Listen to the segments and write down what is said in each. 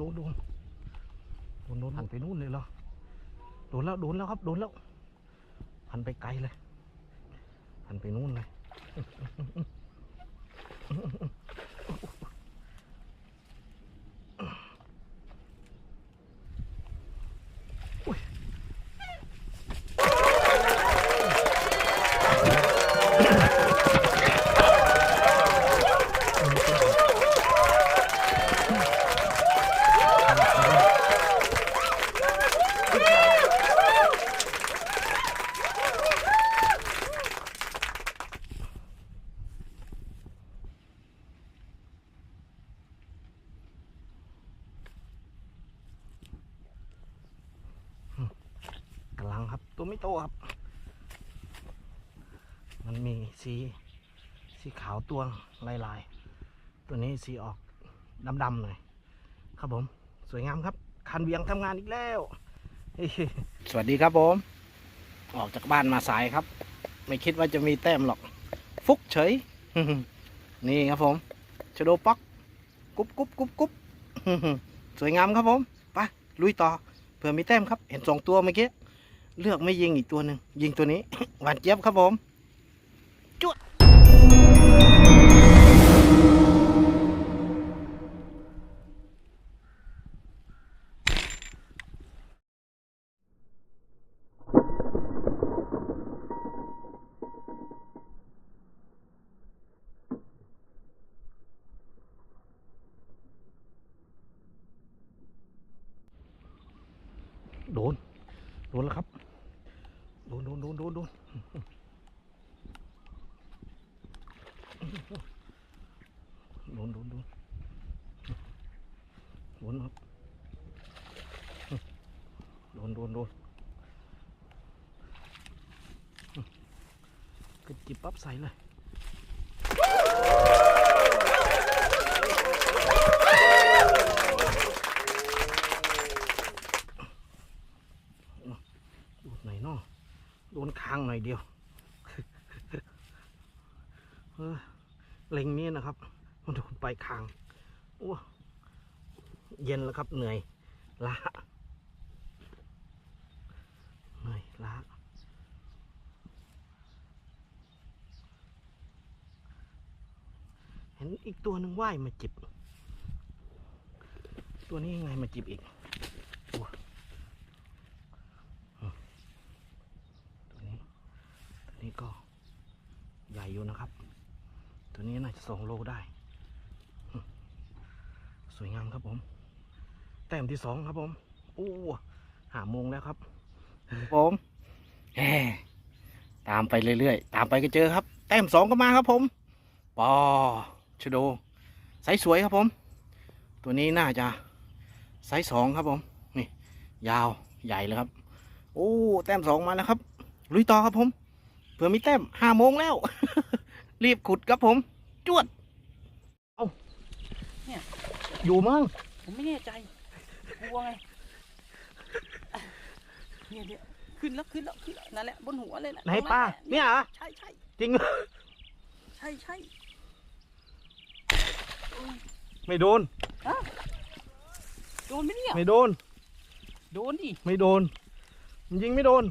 โดนโดนโดนโดนหันไปนู่นเลยเหรอโดนแล้วโดนแล้วครับโดนแล้วหันไปไกลเลยหันไปนู่นเลย กำลังครับ ตัวไม่โตครับ มันมีสีสี ขาวตัวลายๆ ตัวนี้สีออกดำๆหน่อยครับผม สวยงามครับ คันเวียงทำงานอีกแล้ว สวัสดีครับผม ออกจากบ้านมาสายครับ ไม่คิดว่าจะมีแต้มหรอก ฟุกเฉย นี่ครับผมชโดป๊อกกุ๊บกุ๊บกุ๊บกุ๊บสวยงามครับผมไปลุยต่อเผื่อมีแต้มครับ เห็นสองตัวเมื่อกี้เลือกไม่ยิงอีกตัวหนึ่งยิงตัวนี้หวานเจี๊ยบครับผมจุ๊ โดนโดนโดนโดนโดนโดนโดนโดนโดนครับโดนโดนโดนก็จิบปั๊บใส่เลยโดนหน่อยเนาะ โดนคางหน่อยเดียวเล็งนี้นะครับ มันโดนไปคางโอ้เย็นแล้วครับเหนื่อยล้าเหนื่อยล้าเห็นอีกตัวหนึ่งว่ายมาจิบ ตัวนี้ยังไงมาจิบอีกโอ้อืมตัวนี้ ตัวนี้ก็ใหญ่อยู่นะครับ ตัวนี้น่า จะสองโลได้ สวยงามครับผม แต้มที่สองครับผมโอ้หาโมงแล้วครับผมแหมตามไปเรื่อยๆ ตามไปก็เจอครับ แต้มสองก็มาครับผมปอชโดไซส์สวยครับผม ตัวนี้น่าจะไซส์สองครับผมนี่ยาวใหญ่เลยครับ โอ้แต้มสองมาแล้วครับลุยต่อครับผมเผื่อมีแต้มห้าโมงแล้ว รีบขุดครับผม จวด เอาเนี่ย อยู่มั้ง ผมไม่แน่ใจกลัวไงเนี่ยเนี่ยขึ้นแล้วขึ้นแล้วขึ้นแล้วนั่นแหละบนหัวเลยนะไหนตรงป้าแหละเนี่ยเหรอ ใช่ใช่จริงเหรอใช่ใช่ไม่โดนโดนไหมเนี่ยไม่โดน โดนดิไม่โดน มันยิงไม่โดน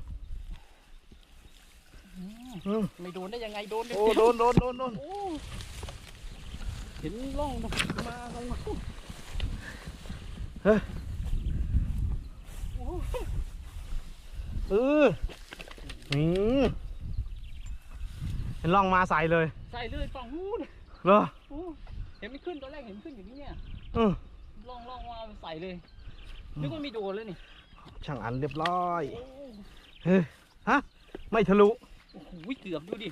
อืมอืมไม่โดนได้ยังไงโดนโอ้โดนโดนโดนโดน โอ้ เห็นร่องมาลงมาเฮ้ยโอ้เออนี่เห็นล่องมาใส่เลย ใส่เลยฝั่งนู้นเหรอโอ้เห็นไม่ขึ้นตอนแรกเห็นขึ้นอย่างนี้เนี่ยอืมร่องร่องมาใส่เลยนึกว่าไม่โดนเลยนี่ช่างอันเรียบร้อยโอ้เฮ้ยฮะไม่ทะลุ โอ้โหเกือบดูดิ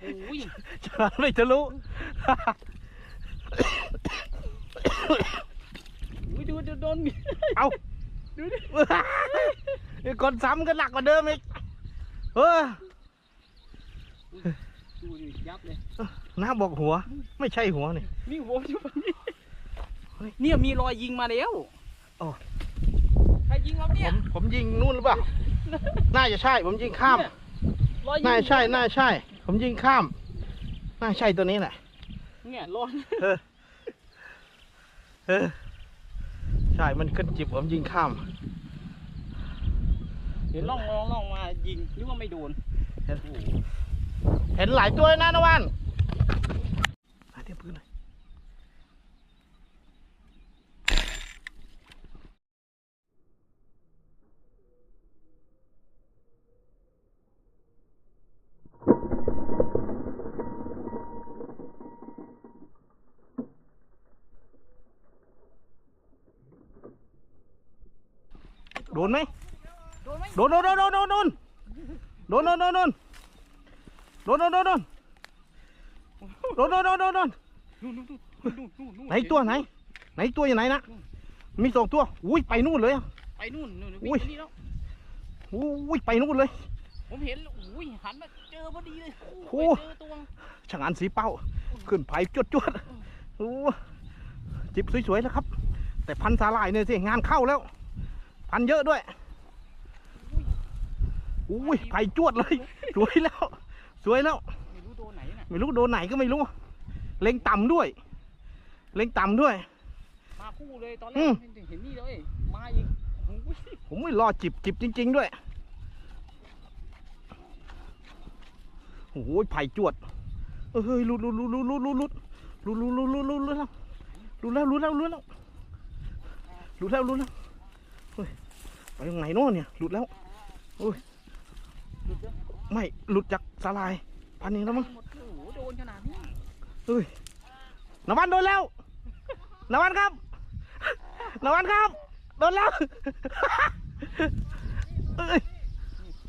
โอ้ยช่างอันไม่ทะลุโอ้ยดูดูโดนเอาดูดิไอ้คนซ้ำก็หนักกว่าเดิมอีกเออดูดิยับเลยน้าบอกหัว ไม่ใช่หัวนี่มีหัวอยู่ฝั่งนี้เฮ้ยเนี่ยมีรอยยิงมาแล้วอ๋อใครยิงเราผเนี่ยมผมยิงนู่นหรือเปล่า น่าจะใช่ผมยิงข้ามเนี่ย น่าใช่น่าใช่ ผมยิงข้าม น่าใช่ตัวนี้แหละ เนี่ยร้อนเออเใช่ มันขึ้นจิบผมยิงข้าม เดี๋ยวล่องลองล่องมายิงหรือว่าไม่โดนเห็นหลายตัวเลยนะนวัน โดนไหมโดนโดนโดนโดนโดนโดนโดนโดนโดนโดนโดนโดนโดนโดนไหนตัวไหนไหนตัวอย่าดนโนโดนโดนโดนโดนโดนโดนโดนโดนโดนโดนโดนโดนโดนโดนโดนโดนโดนโดนโดนอุ้ยหันมาเจอพอดีเลยโอ้โหนโดนโดนโดนโดนโดนโดนโดนโดนโดนโดนโดนโดนโดนโดนโดนโดนโดนโดนโดนสาลาย์โดนโดนโดนโดนโดนโดนโด พันเยอะด้วยอุ้ยไผ่จวดเลย สวยแล้ว สวยแล้ว ไม่รู้ตัวไหนน่ะไม่รู้โดนไหนก็ไม่รู้ เล็งต่ำด้วย เล็งต่ำด้วย มาคู่เลยตอนแรอืกมเห็นนี่เลยมาอีกโอ้ยผมไม่รอจิบจิบจริง ๆ ด้วยโอ้โหไผ่จวดเออเฮ้ยหลุดหลุดหลุดหลุดหลุดหลุดหลุดหลุดหลุดหลุดหลุดหลุดหลุดแล้วหลุดแล้วหลุดแล้วหลุดแล้วหลุดแล้วหลุดแล้วเฮ้ย ไปตรงไหนโน่นเนี่ย หลุดแล้วหลุดแล้วไม่ หลุดจากสาลาย พันนี้แล้วมั้งหมดโอ้โหโดนขนาดนี้เฮ้ยนวันโดนแล้วนวันครับนวันครับ โดนแล้วเอ้ย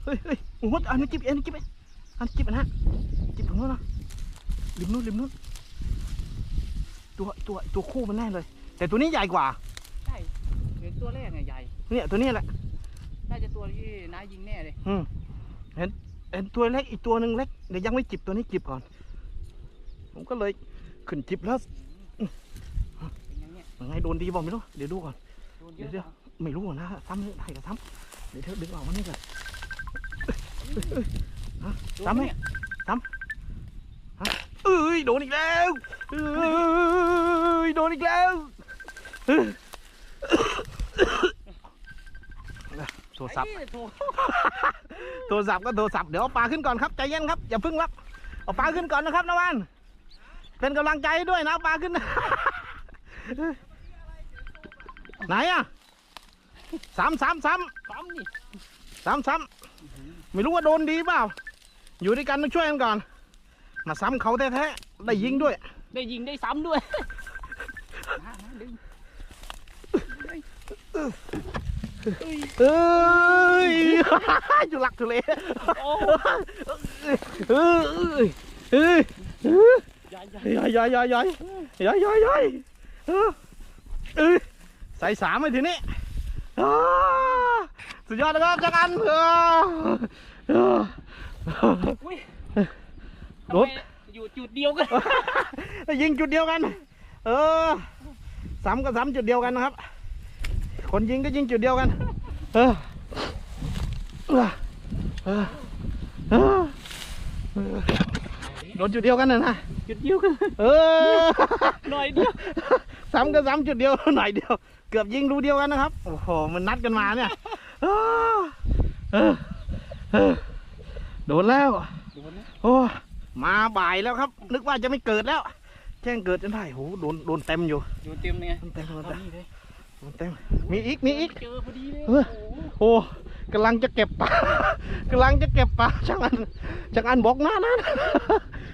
เฮ้ยเฮ้ยโอ้โหอันนี้จิบอันนี้จิบอันนี้จิบอันนะจิบตรงนู้นนะริมนู้นริมนู้นตัวตัวตัวคู่มันแน่เลย แต่ตัวนี้ใหญ่กว่าใช่เห็นตัวแรกไงใหญ่ เนี่ยตัวนี้แหละ น่าจะตัวที่น้ายิงแน่เลยอืมเห็นเห็นตัวเล็กอีกตัวหนึ่งเล็กเดี๋ยวยังไม่จิบตัวนี้จิบก่อน ผมก็เลยขึ้นจิบแล้วเป็นยังเนี่ยยังไงโดนดีบอกไม่รู้เดี๋ยวดูก่อนโดนเยเดี๋ยวอะเดี๋ยวไม่รู้นะซ้ำได้กับซ้ำเดี๋ยวเธอดึงออกมานี่ก่อนจัซ้ำไหม เอ้ยโดนอีกแล้วเอ้ยโดนอีกแล้วเอ้ย โทรศัพท์ไอ้โถโทรศัพท์ก็โทรศัพท์ เดี๋ยวเอาปลาขึ้นก่อนครับใจเย็นครับอย่าเพึ่งรับ เอาปลาขึ้นก่อนนะครับนะวันเป็นกำลังใจให้ด้วยนะเอาปลาขึ้น ไหนอะสามสามสามปั๊มนี่ซ้ำซ้ำไม่รู้ว่าโดนดีเปล่า อยู่ด้วยกันต้องช่วยกันก่อน มาซ้ำเขาแท้ๆได้ยิงด้วย ได้ยิงได้ซ้ำด้วยมามาดึง เอ้ยอยู่หลักทุเลเอ้ยยยอยยยยอยยยย้อยย้ใส่สามเลยทีนี้สุดยอดนะครับจักรันรถอยู่จุดเดียวกันยิงจุดเดียวกัน เออสามกับสามจุดเดียวกันนะครับ คนยิงก็ยิงจุดเดียวกันเออเออเออเออโดนจุดเดียวกันนะนะจุดเดียวกัน เออ หน่อยเดียว ซ้ำก็ซ้ำจุดเดียวหน่อยเดียว เกือบยิงรูเดียวกันนะครับ โอ้โห มันนัดกันมาเนี่ยเออเออเออโดนแล้วโดนนะโอ้ มาบ่ายแล้วครับ นึกว่าจะไม่เกิดแล้ว แจ้งเกิดจนได้โห โดน โดนเต็มอยู่ โดนเต็มเลยไงโดนเต็มโดนเอาเต็มนี่เลยโดน เต็มมีอีกมีอีกเจอพอดีเลยเออโอ้โหโอ้กำลังจะเก็บปลากำลังจะเก็บปลาช่างอันช่างอันบอกหน้านั้น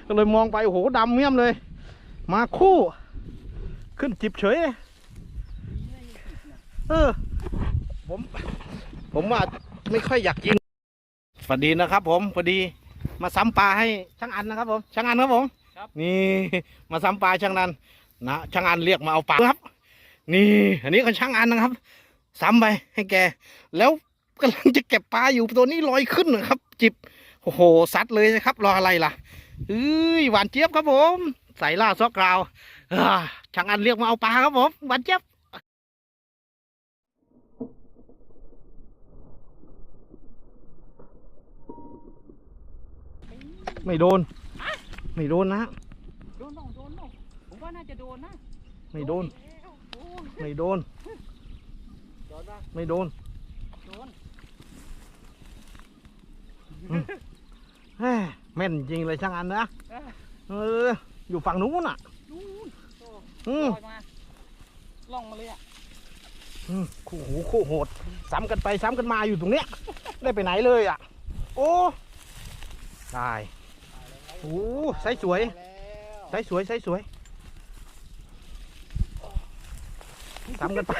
ก็เลยมองไปโอ้โหดำเมี่ยมเลย มาคู่ ขึ้นจิบเฉยเลยเออผม ผมว่าไม่ค่อยอยากยิงสวัสดีนะครับผมพอดีมาซ้ำปลาให้ช่างอันนะครับผมช่างอันครับผมนี่มาซ้ำปลาช่างนันนะช่างอันเรียกมาเอาปลาครับ นี่ อันนี้ก็ช่างอันนะครับ ซ้ำไปให้แก แล้วกำลังจะเก็บปลาอยู่ตัวนี้ลอยขึ้นนะครับ จิบโอ้โหซัดเลยนะครับ รออะไรล่ะเอ้ยหวานเจี๊ยบครับผม ใส่ล่าซอกกราวอ่าช่างอันเรียกมาเอาปลาครับผมหวานเจี๊ยบไม่โดน ไม่โดนนะ โดนเปล่าโดนเปล่าผมว่าน่าจะโดนนะ ไม่โดนโอ้ย ไม่โดนนปะไม่โดนโดนแหม่แม่นจริงเลยช่างอันนะเออเอออยู่ฝั่งนู้นอะ นู่นโอ้อืมลอยมาล่องมาเลยอะอืมคู่หูคู่โหดซ้ำกันไปซ้ำกันมาอยู่ตรงเนี้ยได้ไปไหนเลยอะ โอ้ได้โอ้ใสสวยใสสวยใสสวย ซ้ำกันไป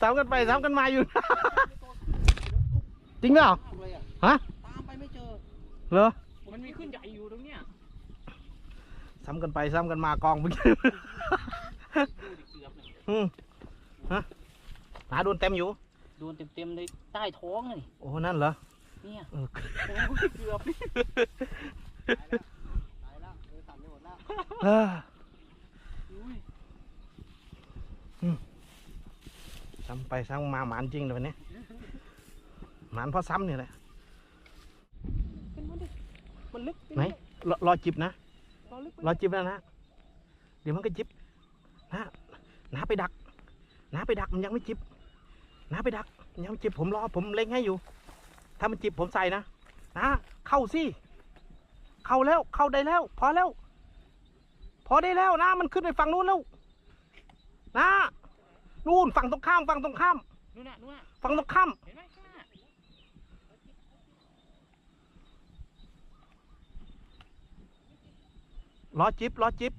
ซ้ำกันไปซ้ำกันมาอยู่ จริงเปล่าเลยอะฮะ ตามไปไม่เจอ เหรอ มันมีขึ้นใหญ่อยู่ตรงเนี้ย ซ้ำกันไปซ้ำกันมากองเมื่อกี้ดูดิเกือบเลยอืมฮะหาโดนเต็มอยู่ โดนเต็มๆเลยใต้ท้องเลยโอ้ นั่นเหรอ เนี่ยเออโอ้ยเกือบเลยเอออุ้ย ซ้ำไปซ้ำมาหมานจริงเลยวันนี้หมานเพราะซ้ำนี่แหละขึ้นมาดิมันลึกไหนรอรอจิบนะรอลึกรอจิบแล้วนะ เดี๋ยวมันก็จิบนะน้าไปดักน้าไปดักมันยังไม่จิบน้าไปดักมันยังไม่จิบผมรอผมเล็งให้อยู่ ถ้ามันจิบผมใส่นะนะเข้าสิเข้าแล้วเข้าได้แล้ว พอแล้ว พอได้แล้วนะ มันขึ้นไปฝั่งนู้นแล้ว นะนู่นฝั่งตรงข้ามฝั่งตรงข้ามนู่นน่ะนู่นน่ะฝั่งตรงข้ามเห็นไหมข้างหน้ารอจิบรอจิบ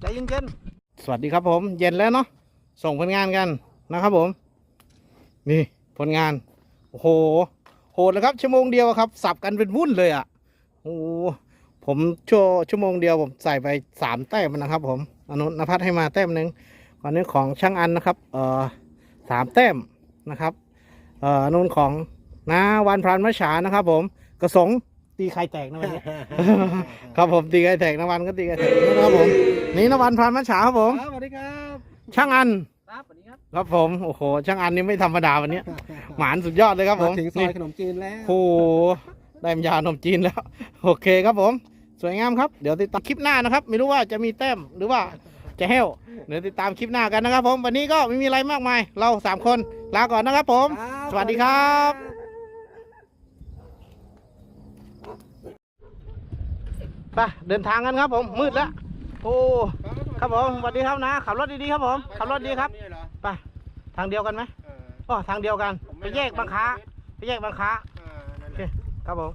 ใจเย็นๆสวัสดีครับผม เย็นแล้วเนาะส่งผลงานกันนะครับผม นี่ผลงานโอ้โหโหดเลยครับ ชั่วโมงเดียวครับ สับกันเป็นวุ่นเลยอะโอ้โหผมชั่วชั่วโมงเดียวผมใส่ไปสามแต้มนะครับผม อนุนภัทรให้มาแต้มหนึ่งก่อนนี้ของช่างอันนะครับเอ่อสามแต้มนะครับเอ่ออนนุนของน้าวันพรานมะฉานะครับ ผมกระสงตีไข่แตกนะวันนี้ ครับผมตีไข่แตกนวันก็ตีไข่แตกนะครับผมนี่นวันพรานมะฉาครับผมสวัสดีครับ ช่างอันครับสวัสดีครับครับผมโอ้โหช่างอันนี้ไม่ธรรมดาวันนี้หมานสุดยอดเลยครับผมมาถึงซอนี่ยขนมจีนแล้วโอ้โหได้ยาขนมจีนแล้ว โอเคครับผม สวยงามครับ เดี๋ยวติดตามคลิปหน้านะครับ ไม่รู้ว่าจะมีแต้มหรือว่าจะเฮลเดี๋ยวติดตามคลิปหน้ากันนะครับ ผมวันนี้ก็ไม่มีอะไรมากมาย เราสามคนลาก่อนนะครับ ผม สวัสดีครับไปเดินทางกันครับ ผมมืดแล้วโอ้ครับผมสวัสดีครับนะขับรถดีๆครับผมขับรถดีครับไปทางเดียวกันไหมอ๋อทางเดียวกัน ไปแยกบางค้า ไปแยกบางค้าโอเคครับผม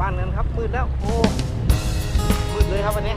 บ้านกันครับมืดแล้ว โอ้มืดเลยครับวันนี้